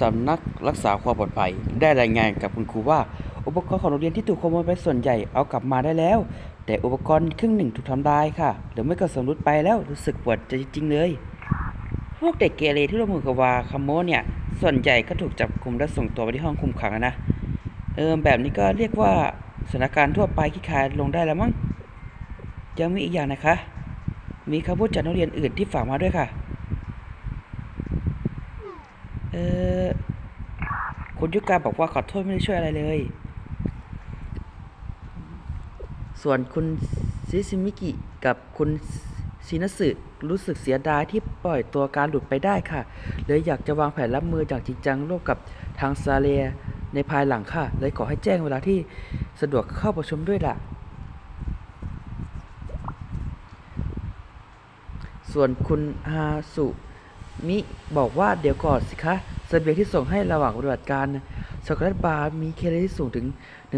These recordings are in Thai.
สำนักรักษาความปลอดภัย ได้รายงานกับคุณครูว่า อุปกรณ์ของโรงเรียนที่ถูกขโมยไปส่วนใหญ่เอากลับมาได้แล้ว แต่อุปกรณ์ครึ่งหนึ่งถูกทำลายค่ะ หรือไม่ก็สำรุดไปแล้วรู้สึกปวดใจจริงเลย พวกเด็กเกเรที่ร่วมมือกับวาคาโมเนี่ย ส่วนใหญ่ก็ถูกจับกลุ่มและส่งตัวไปที่ห้องคุมขังนะเออแบบนี้ก็เรียกว่าสถานการณ์ทั่วไปที่คายลงได้แล้วมั้งยังมีอีกอย่างนะคะ มีคำพูดจากนักเรียนอื่นที่ฝากมาด้วยค่ะ เออคุณยุกาบอกว่าขอโทษไม่ได้ช่วยอะไรเลย ส่วนคุณซิซิมิกิกับคุณซินสึรู้สึกเสียดายที่ปล่อยตัวการหลุดไปได้ค่ะ เลยอยากจะวางแผนรับมืออย่างจริงจังร่วมกับทางซาเลียในภายหลังค่ะ เลยขอให้แจ้งเวลาที่สะดวกเข้าประชุมด้วยล่ะ ส่วนคุณฮาสุ มิบอกว่าเดี๋ยวก่อนสิคะเสบียงที่ส่งให้ระหว่างปฏิบัติการช็อกโกแลตบาร์มีแคลอรี่สูงถึง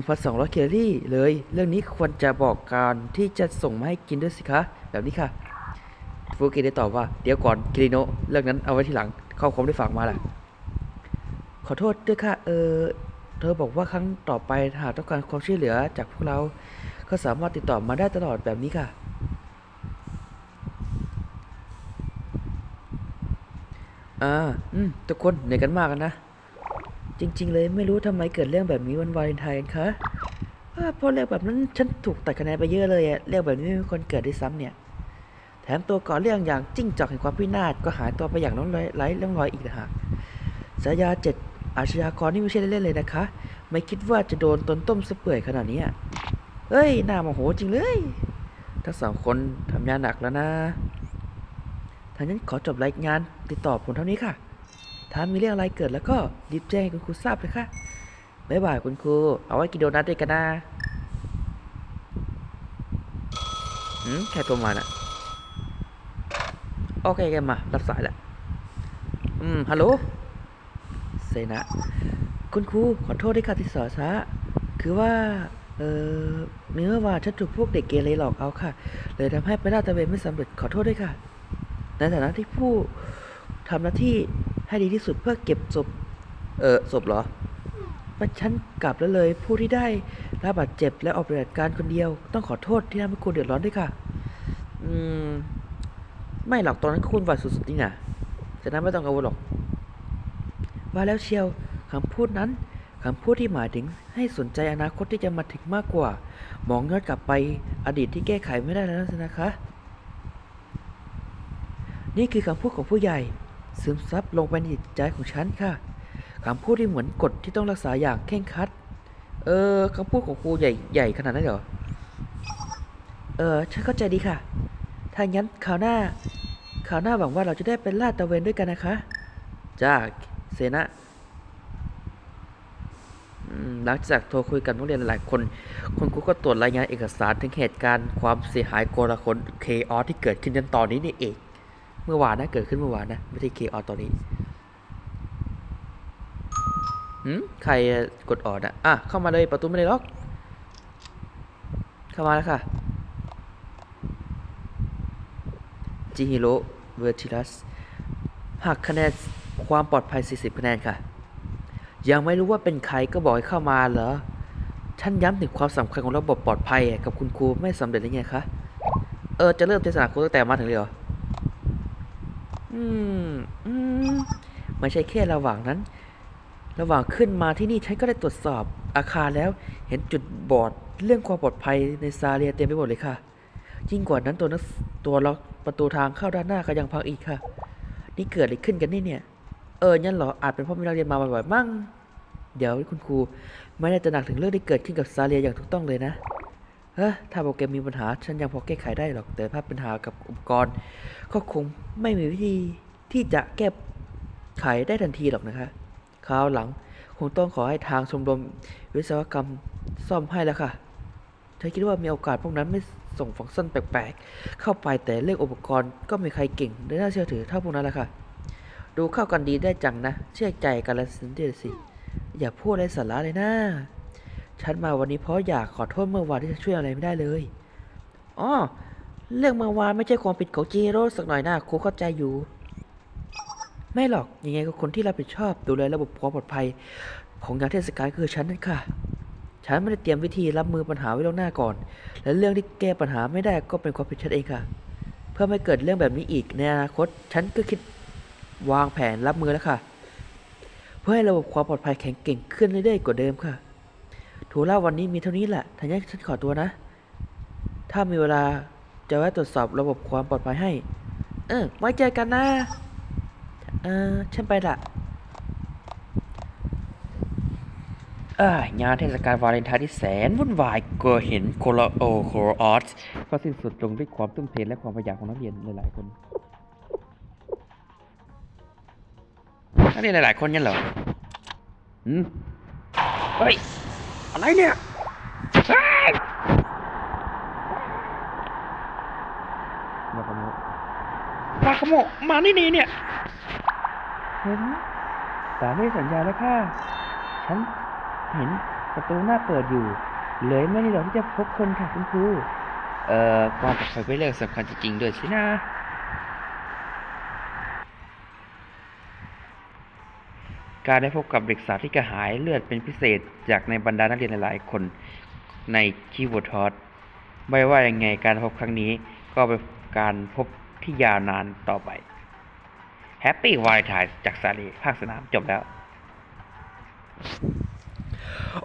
1,200 แคลอรี่เลย เรื่องนี้ควรจะบอกการที่จะส่งมาให้กินด้วยสิคะ แบบนี้ค่ะฟูกิได้ตอบว่าเดี๋ยวก่อนคิริโนะเรื่องนั้นเอาไว้ทีหลังเข้าความได้ฝากมาแหละขอโทษด้วยค่ะเออเธอบอกว่าครั้งต่อไปหากต้องการความช่วยเหลือจากพวกเรา ก็สามารถติดต่อมาได้ตลอดแบบนี้ค่ะ อ่า อืม ทุกคนเหนื่อยกันมากกันนะ จริง ๆ เลยไม่รู้ทำไมเกิดเรื่องแบบนี้วันวาเลนไทน์กันคะเพราะเรื่องแบบนั้นฉันถูกตัดคะแนนไปเยอะเลยอะเรื่องแบบนี้ไม่มีคนเกิดด้วยซ้ำเนี่ย แถมตัวก่อเรื่องอย่างจิ้งจอกแห่งความพินาศก็หายตัวไปอย่างน้องรอยไร้ร่องรอยอีกนะฮะสายาเจ็ดอาชญากรนี่ไม่ใช่เล่นๆเลยนะคะ ไม่คิดว่าจะโดนตนต้มสเปื่อยขนาดนี้เฮ้ย น่าโมโหจริงเลย ทั้งสองคนทำงานหนักแล้วนะางนั้นขอจบรายงานติดต่อผมเท่านี้ค่ะ ถ้ามีเรื่องอะไรเกิดแล้วก็รีบแจ้งให้คุณครูทราบเลยค่ะบ๊ายบายคุณครู เอาไว้กินโดนัทด้วยกันนะหืมแค่โทรมาน่ะโอเคแกมา รับสายแล้วอืม ฮัลโหล เซนะ คุณครู ขอโทษด้วยค่ะที่สอช้า คือว่า เออเมื่อวานฉันถูกพวกเด็กเกเรหลอกเอาค่ะ เลยทำให้ไปลาดตะเวนไม่สำเร็จ ขอโทษด้วยค่ะ ในฐานะที่ผู้ทำหน้าที่ให้ดีที่สุดเพื่อเก็บศพ เออศพเหรอมันฉันกลับแล้วเลย ผู้ที่ได้รับบาดเจ็บและออกปฏิบัติการคนเดียว ต้องขอโทษที่ทำให้คุณเดือดร้อนด้วยค่ะ อืม ไม่หรอกตอนนั้นคุณหวาดสุดๆนี่นะฉะนั้นไม่ต้องกังวลหรอก ว่าแล้วเชียวคำพูดนั้นคำพูดที่หมายถึงให้สนใจอนาคตที่จะมาถึงมากกว่า มองย้อนกลับไปอดีตที่แก้ไขไม่ได้แล้วสินะคะ นี่คือคำพูดของผู้ใหญ่ซึมซับลงไปในจิตใจของฉันค่ะคำพูดที่เหมือนกฎที่ต้องรักษาอย่างเคร่งครัด เออคำพูดของครูใหญ่ใหญ่ขนาดนั้นเหรอ เออฉันเข้าใจดีค่ะ ถ้างั้นคราวหน้าคราวหน้าหวังว่าเราจะได้เป็นลาดตะเวนด้วยกันนะคะจ้าเซนะหลังจากโทรคุยกับนักเรียนหลายคน คุณครูก็ตรวจรายงานเอกสารถึงเหตุการณ์ความเสียหายโกลาหลเคออสที่เกิดขึ้นจนตอนนี้นี่เอง เมื่อวานนะเกิดขึ้นเมื่อวานนะไม่ใช่เคออตอนนี้หืมใครกดออดอะอะเข้ามาเลยประตูไม่ได้ล็อกเข้ามาแล้วค่ะจิฮิโร่เวอร์ติลัสหักคะแนนความปลอดภัย 40 คะแนนค่ะ ยังไม่รู้ว่าเป็นใครก็บอกให้เข้ามาเหรอท่านย้ำถึงความสำคัญของระบบปลอดภัยกับคุณครูไม่สำเร็จหรือไงคะ เออ จะเริ่มเทศนาครูตั้งแต่มาถึงเลยเหรอ อืม อืม ไม่ใช่แค่ระหว่างนั้น ระหว่างขึ้นมาที่นี่ฉันก็ได้ตรวจสอบอาคารแล้ว เห็นจุดบอดเรื่องความปลอดภัยในซาเรียเต็มไปหมดเลยค่ะ ยิ่งกว่านั้นตัวนักตัวล็อกประตูทางเข้าด้านหน้าก็ยังพังอีกค่ะ นี่เกิดอะไรขึ้นกันนี่เนี่ย เอองั้นเหรอ อาจเป็นเพราะมีนักเรียนมาบ่อยๆมั่ง เดี๋ยวคุณครูไม่ได้ตระหนักถึงเรื่องที่เกิดขึ้นกับซาเลียอย่างถูกต้องเลยนะ เฮ้ถ้าโปรแกรมมีปัญหา ฉันยังพอแก้ไขได้หรอก แต่ถ้าปัญหากับอุปกรณ์ ก็คงไม่มีวิธีที่จะแก้ไขได้ทันทีหรอกนะคะคราวหลังคงต้องขอให้ทางชมรมวิศวกรรมซ่อมให้แล้วค่ะเธอคิดว่ามีโอกาสพวกนั้นไม่ส่งฟังก์ชันแปลกๆ เข้าไปแต่เรื่องอุปกรณ์ก็ไม่มีใครเก่งและน่าเชื่อถือเท่าพวกนั้นแหละค่ะ ดูเข้ากันดีได้จังนะ เชื่อใจกันละสินเดียสิ อย่าพูดอะไรสาระเลยนะ ฉันมาวันนี้เพราะอยากขอโทษเมื่อวานที่ฉันช่วยอะไรไม่ได้เลยอ๋อเรื่องเมื่อวานไม่ใช่ความผิดของจีโร่สักหน่อยนะครูเข้าใจอยู่ ไม่หรอกยังไงก็คนที่รับผิดชอบดูแลระบบความปลอดภัย ของงานเทศกาลคือฉันนั่นค่ะ ฉันไม่ได้เตรียมวิธีรับมือปัญหาไว้ล่วงหน้าก่อน และเรื่องที่แก้ปัญหาไม่ได้ก็เป็นความผิดฉันเองค่ะ เพื่อไม่เกิดเรื่องแบบนี้อีกในอนาคต ฉันก็คิดวางแผนรับมือแล้วค่ะ เพื่อให้ระบบความปลอดภัยแข็งเก่งขึ้นเรื่อยๆกว่าเดิมค่ะ ถูกเล่าวันนี้มีเท่านี้แหละทันยาฉันขอตัวนะ ถ้ามีเวลาจะแวะตรวจสอบระบบความปลอดภัยให้ เออ ไว้เจอกันนะ เออ ฉันไปละอ่างานเทศกาลวาเลนไทน์ที่แสนวุ่นวายก็เห็นโคลโอโคโลออสก็สิ้นสุดลงด้วยความทุ่มเทและความพยายามของนักเรียนหลายๆคนนักเรียนหลายๆคนเนี่ยเหรออืมเฮ้ย อะไรเนี่ยเฮ้ยมาขโมยมาขโมยมานี่นี่เนี่ยเห็นตามที่สัญญาแล้วค่ะ ฉันเห็นประตูหน้าเปิดอยู่ เลยไม่ได้หรอกที่จะพบคนค่ะคุณครู เอ่อความปลอดภัยเป็นเรื่องสำคัญจริงๆด้วยสินะ การได้พบกับเด็กสาวที่กระหายเลือดเป็นพิเศษจากในบรรดานักเรียนหลายๆคนในคีย์บอร์ดทอสไม่ว่ายังไงการพบครั้งนี้ก็เป็นการพบที่ยาวนานต่อไปแฮปปี้วาเลนไทน์จากซาลีภาคสนามจบแล้ว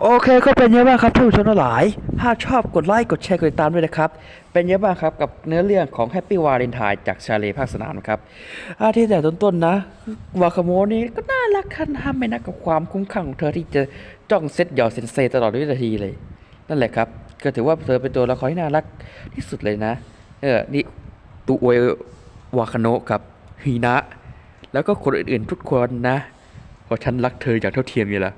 โอเคก็เป็นยังบ้างครับท่านผู้ชมทั้งหลาย ถ้าชอบกดไลค์กดแชร์กดติดตามด้วยนะครับ เป็นยังบ้างครับกับเนื้อเรื่องของ Happy Valentine จากชาเลภาคสนามนครับอาที่แต่ต้นๆนะ วาคาโมนี่ก็น่ารักคันห้ามไม่นักกับความคุ้มข้างของเธอที่จะจ้องเซตหยอดเซนเซตลอดวินาทีเลย นั่นแหละครับ ก็ถือว่าเธอเป็นตัวละครที่น่ารักที่สุดเลยนะ เออ นี่ตูอวยวาคาโนะกับฮีนะ แล้วก็คนอื่นๆทุกคนนะเพราะฉันรักเธออย่างเท่าเทียมอยู่แล้ว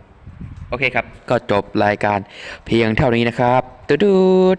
โอเคครับ ก็จบรายการเพียงเท่านี้นะครับตูดูด